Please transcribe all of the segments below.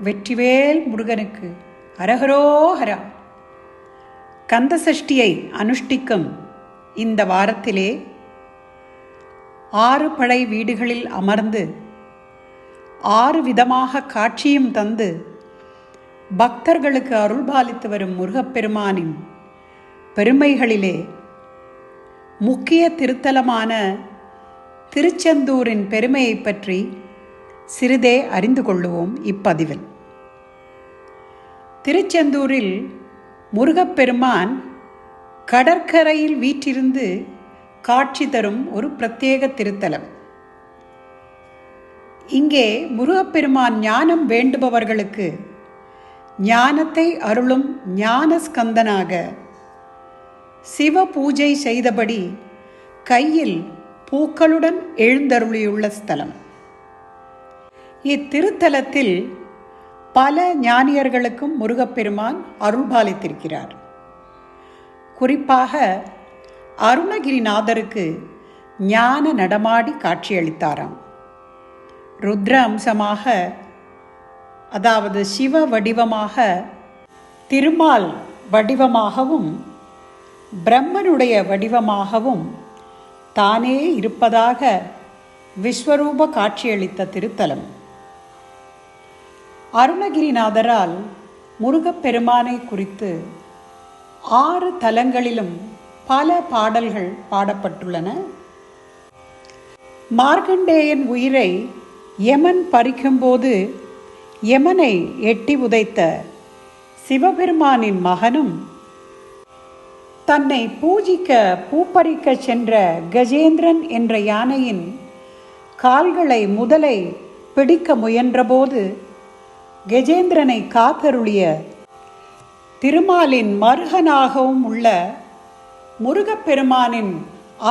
வெற்றிவேல் முருகனுக்கு அரகரோஹரா கந்தசஷ்டியை அனுஷ்டிக்கும் இந்த வாரத்திலே ஆறு படை வீடுகளில் அமர்ந்து ஆறு விதமாக காட்சியும் தந்து பக்தர்களுக்கு அருள்பாலித்து வரும் முருகப்பெருமானின் பெருமைகளிலே முக்கிய திருத்தலமான திருச்செந்தூரின் பெருமையை பற்றி சிறிதே அறிந்து கொள்ளுவோம் இப்பதிவில். திருச்செந்தூரில் முருகப்பெருமான் கடற்கரையில் வீற்றிருந்து காட்சி தரும் ஒரு பிரத்யேக திருத்தலம். இங்கே முருகப்பெருமான் ஞானம் வேண்டுபவர்களுக்கு ஞானத்தை அருளும் ஞானஸ்கந்தனாக சிவ பூஜை செய்தபடி கையில் பூக்களுடன் எழுந்தருளியுள்ள ஸ்தலம். இத்திருத்தலத்தில் பல ஞானியர்களுக்கும் முருகப்பெருமான் அருள்பாலித்திருக்கிறார். குறிப்பாக அருணகிரிநாதருக்கு ஞான நடமாடி காட்சியளித்தாராம். ருத்ர அம்சமாக அதாவது சிவ வடிவமாக திருமால் வடிவமாகவும் பிரம்மனுடைய வடிவமாகவும் தானே இருப்பதாக விஸ்வரூப காட்சியளித்த திருத்தலம். அருணகிரிநாதரால் முருகப்பெருமானை குறித்து ஆறு தலங்களிலும் பல பாடல்கள் பாடப்பட்டுள்ளன. மார்க்கண்டேயன் உயிரை யமன் பறிக்கும்போது யமனை எட்டி உதைத்த சிவபெருமானின் மகனும் தன்னை பூஜிக்க பூப்பறிக்க சென்ற கஜேந்திரன் என்ற யானையின் கால்களை முதலை பிடிக்க முயன்றபோது கஜேந்திரனை காத்தருளிய திருமாலின் மருகனாகவும் உள்ள முருகப்பெருமானின்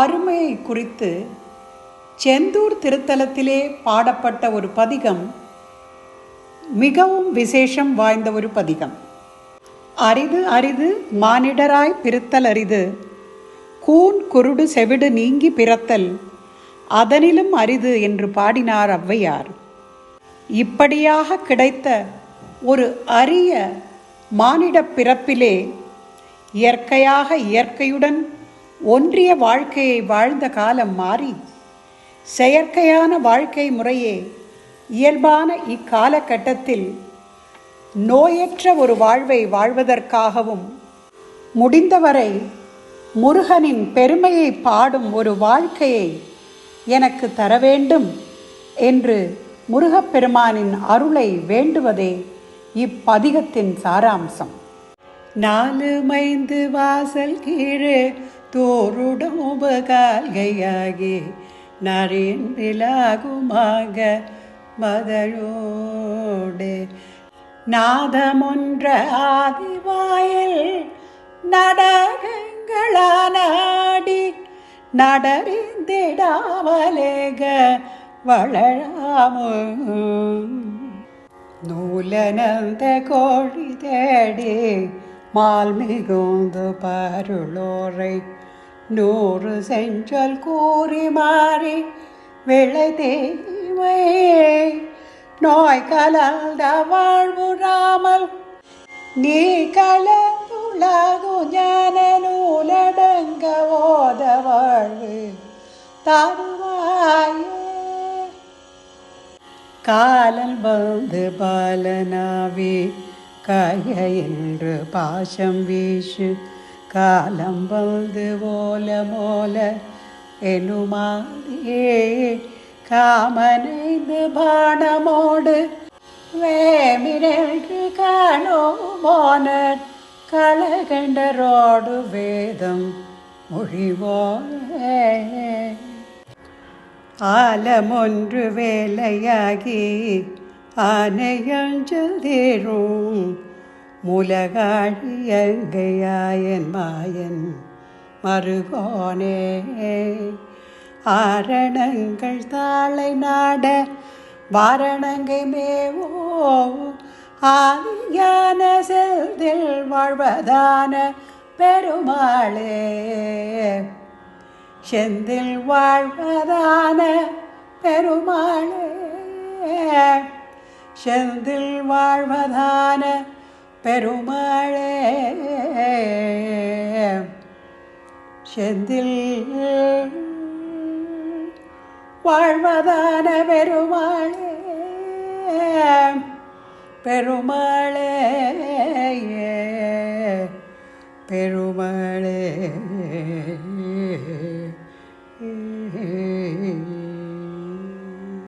அருமையை குறித்து செந்தூர் திருத்தலத்திலே பாடப்பட்ட ஒரு பதிகம் மிகவும் விசேஷம் வாய்ந்த ஒரு பதிகம். அரிது அரிது மானிடராய் பிறத்தல் அரிது கூன் குருடு செவிடு நீங்கி பிறத்தல் அதனிலும் அரிது என்று பாடினார் ஔவையார். இப்படியாக கிடைத்த ஒரு அரிய மானிட பிறப்பிலே இயற்கையாக இயற்கையுடன் ஒன்றிய வாழ்க்கையை வாழ்ந்த காலம் மாறி செயற்கையான வாழ்க்கை முறையே இயல்பான இக்காலகட்டத்தில் நோயற்ற ஒரு வாழ்வை வாழ்வதற்காகவும் முடிந்தவரை முருகனின் பெருமையை பாடும் ஒரு வாழ்க்கையை எனக்கு தர வேண்டும் என்று முருகப்பெருமானின் அருளை வேண்டுவதே இப்பதிகத்தின் சாராம்சம். நாலு மைந்து வாசல் கீழே தோருடம் உபகால்கையாகி நரின் விலாகுமாக மதழோடு நாதமொன்ற ஆதிவாயில் நடகங்களானாடி நடறிந்திடாமலேக வளராமு. நூலனந்த கோழி தேடி மால் மிகுந்து பருளோரை. நூறு செஞ்சொல் கூறி மாறி விளை தேவை நோய் கலந்த வாழ்வுறாமல் நீ கலந்துலகு ஞான நூலடங்க ஓத வாழ்வு. தருவாயே காலல் வந்து பாலனாவே காய என்று பாசம் வீசு காலம் வந்து ஓல மோல எனுமாதே காமனைந்து பாணமோடு வேமிரன்று காணோமோன களகண்டரோடு வேதம் மொழிவோே ஆலமொன்று வேலையாகி ஆனையஞ்சதேரும் முலகாழியங்கையாயன் மாயன் மருகோனே. ஆரணங்கள் தாளை நாட வாரணங்கை மேவோ. ஆதியான செல்தில் வாழ்வதான பெருமாளே. செந்தில் வாழ்வதான பெருமாளே. செந்தில் வாழ்வதான பெருமாளே. செந்தில் வாழ்வதான பெருமாளே. பெருமாளே.